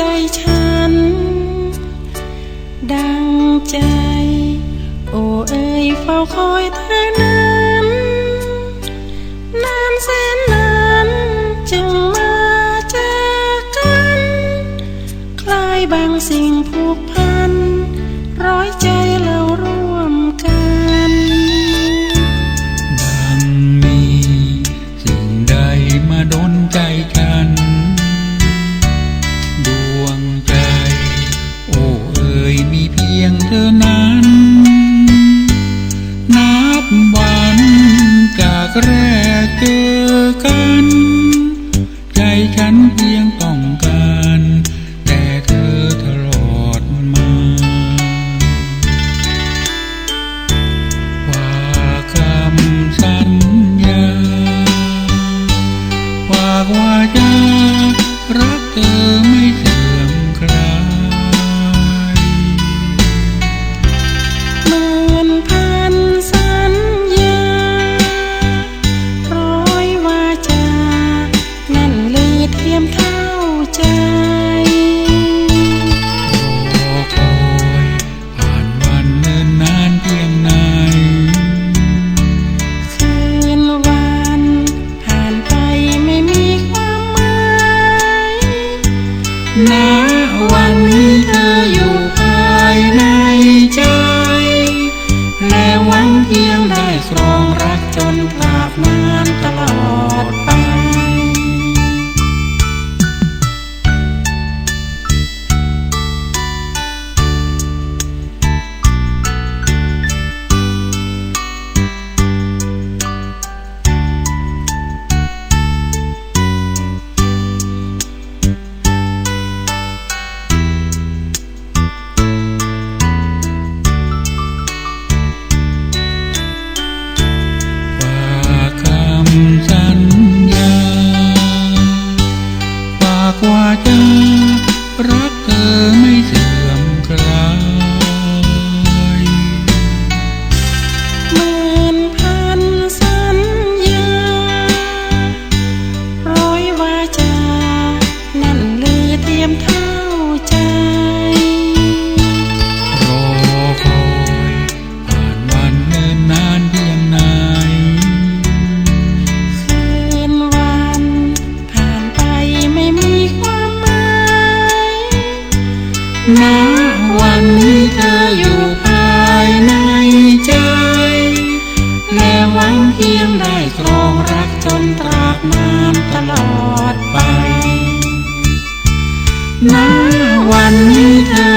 ใจฉัน ดังใจ โอ้เอ่ยเฝ้าคอยเธอนั้นนานแสนนานจึงมาเจอกัน คลายบางสิ่งผูกพัน จากแรกเจอกัน ใจฉัน ณวันนี้เธออยู่ภายในใจ และหวังเพียงได้ครอง ณวันนี้เธออยู่ภายในใจ และหวังเพียงได้ครองรักจนตราบนานตลอดไปณวันนี้เธอ